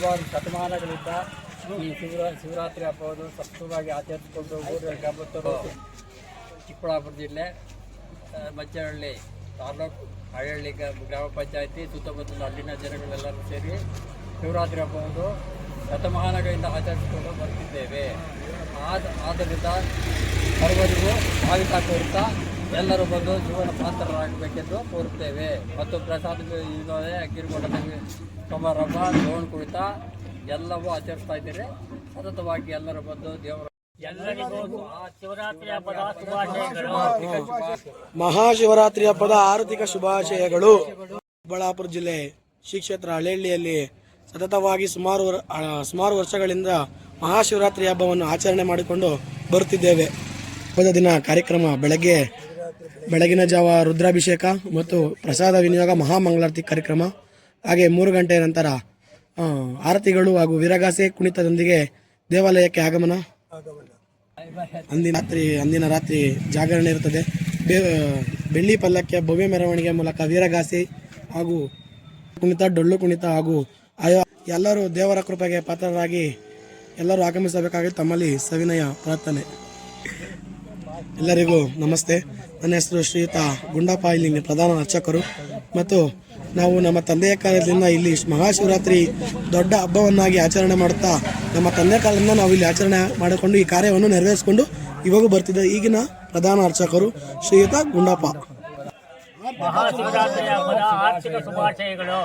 ಹಲವಾರು ಶತಮಾನಗಳಿಂದ ಈ ಶಿವರಾ ಶಿವರಾತ್ರಿ ಹಬ್ಬವನ್ನು ಸಪ್ತವಾಗಿ ಆಚರಿಸಿಕೊಂಡು ಊರಲ್ಲಿ ಗ್ರಾಮಸ್ಥರು ಚಿಕ್ಕಬಳ್ಳಾಪುರ ಜಿಲ್ಲೆ ಆ, ಮಚ್ಚನಹಳ್ಳಿ ತಾಲೂಕು ಹಳ್ಳಿ ಗ್ರಾಮ ಪಂಚಾಯತಿ ಸುತ್ತಮುತ್ತಲ ಅಲ್ಲಿನ ಜನಗಳೆಲ್ಲರೂ ಸೇರಿ ಶಿವರಾತ್ರಿ ಹಬ್ಬವನ್ನು ಶತಮಾನಗಳಿಂದ ಆಚರಿಸಿಕೊಂಡು ಬರ್ತಿದ್ದೇವೆ. ಆದ ಆದ್ದರಿಂದ ಸರ್ವರಿಗೂ ಕೋರುತ್ತಾ ಎಲ್ಲರೂ ಬಂದು ಜೀವನ ಪಾತ್ರರಾಗಬೇಕೆಂದು ಕೋರುತ್ತೇವೆ. ಮತ್ತು ಪ್ರಸಾದ ಇಲ್ಲದೆ ಅಗ್ಗಿರುಗೊಂಡ ಸಮಾರಂಭ ಲೋನ್ ಕುಳಿತ ಎಲ್ಲವೂ ಆಚರಿಸ್ತಾ ಇದ್ದೀರಿ ಸತತವಾಗಿ ಎಲ್ಲರೂ ಬಂದು ದೇವರ ಎಲ್ಲರಿಗೂ ಶಿವರಾತ್ರಿ ಹಬ್ಬದ ಶುಭಾಶಯಗಳು. ಮಹಾಶಿವರಾತ್ರಿ ಹಬ್ಬದ ಆರ್ಥಿಕ ಶುಭಾಶಯಗಳು. ಚಿಕ್ಕಬಳ್ಳಾಪುರ ಜಿಲ್ಲೆ ಶ್ರೀ ಕ್ಷೇತ್ರ ಹಳ್ಳಿಯಲ್ಲಿ ಸತತವಾಗಿ ಸುಮಾರು ವರ್- ಸುಮಾರು ವರ್ಷಗಳಿಂದ ಮಹಾಶಿವರಾತ್ರಿ ಹಬ್ಬವನ್ನು ಆಚರಣೆ ಮಾಡಿಕೊಂಡು ಬರುತ್ತಿದ್ದೇವೆ. ಹಬ್ಬದ ದಿನ ಕಾರ್ಯಕ್ರಮ ಬೆಳಗ್ಗೆ ಬೆಳಗಿನ ಜಾವ ರುದ್ರಾಭಿಷೇಕ ಮತ್ತು ಪ್ರಸಾದ ವಿನಿಯೋಗ ಮಹಾಮಂಗಳಾರತಿ ಕಾರ್ಯಕ್ರಮ, ಹಾಗೆ ಮೂರು ಗಂಟೆ ನಂತರ ಆರತಿಗಳು ಹಾಗೂ ವೀರಗಾಸೆ ಕುಣಿತದೊಂದಿಗೆ ದೇವಾಲಯಕ್ಕೆ ಆಗಮನ. ಅಂದಿನ ರಾತ್ರಿ ಅಂದಿನ ರಾತ್ರಿ ಜಾಗರಣೆ ಇರುತ್ತದೆ. ಬೆಳ್ಳಿ ಪಲ್ಲಕ್ಕೆ ಭವ್ಯ ಮೆರವಣಿಗೆ ಮೂಲಕ ವೀರಗಾಸೆ ಹಾಗೂ ಕುಣಿತ, ಡೊಳ್ಳು ಕುಣಿತ ಹಾಗೂ ಆಯಾ, ಎಲ್ಲರೂ ದೇವರ ಕೃಪೆಗೆ ಪಾತ್ರರಾಗಿ ಎಲ್ಲರೂ ಆಗಮಿಸಬೇಕಾಗಿ ತಮ್ಮಲ್ಲಿ ಸವಿನಯ ಪ್ರಾರ್ಥನೆ. ಎಲ್ಲರಿಗೂ ನಮಸ್ತೆ. ನನ್ನ ಹೆಸರು ಶ್ರೀಯುತ ಗುಂಡಪ್ಪ ಇಲ್ಲಿ ಪ್ರಧಾನ ಅರ್ಚಕರು. ಮತ್ತು ನಾವು ನಮ್ಮ ತಂದೆಯ ಕಾಲದಿಂದ ಇಲ್ಲಿ ಮಹಾಶಿವರಾತ್ರಿ ದೊಡ್ಡ ಹಬ್ಬವನ್ನಾಗಿ ಆಚರಣೆ ಮಾಡುತ್ತಾ, ನಮ್ಮ ತಂದೆ ಕಾಲದಿಂದ ನಾವು ಇಲ್ಲಿ ಆಚರಣೆ ಮಾಡಿಕೊಂಡು ಈ ಕಾರ್ಯವನ್ನು ನೆರವೇರಿಸಿಕೊಂಡು ಇವಾಗೂ ಬರ್ತಿದ್ದ ಈಗಿನ ಪ್ರಧಾನ ಅರ್ಚಕರು ಶ್ರೀಯುತ ಗುಂಡಪ್ಪ ಮಹಾಶಿವರಾತ್ರಿ ಹಬ್ಬದ ಆರ್ಥಿಕ ಶುಭಾಶಯಗಳು.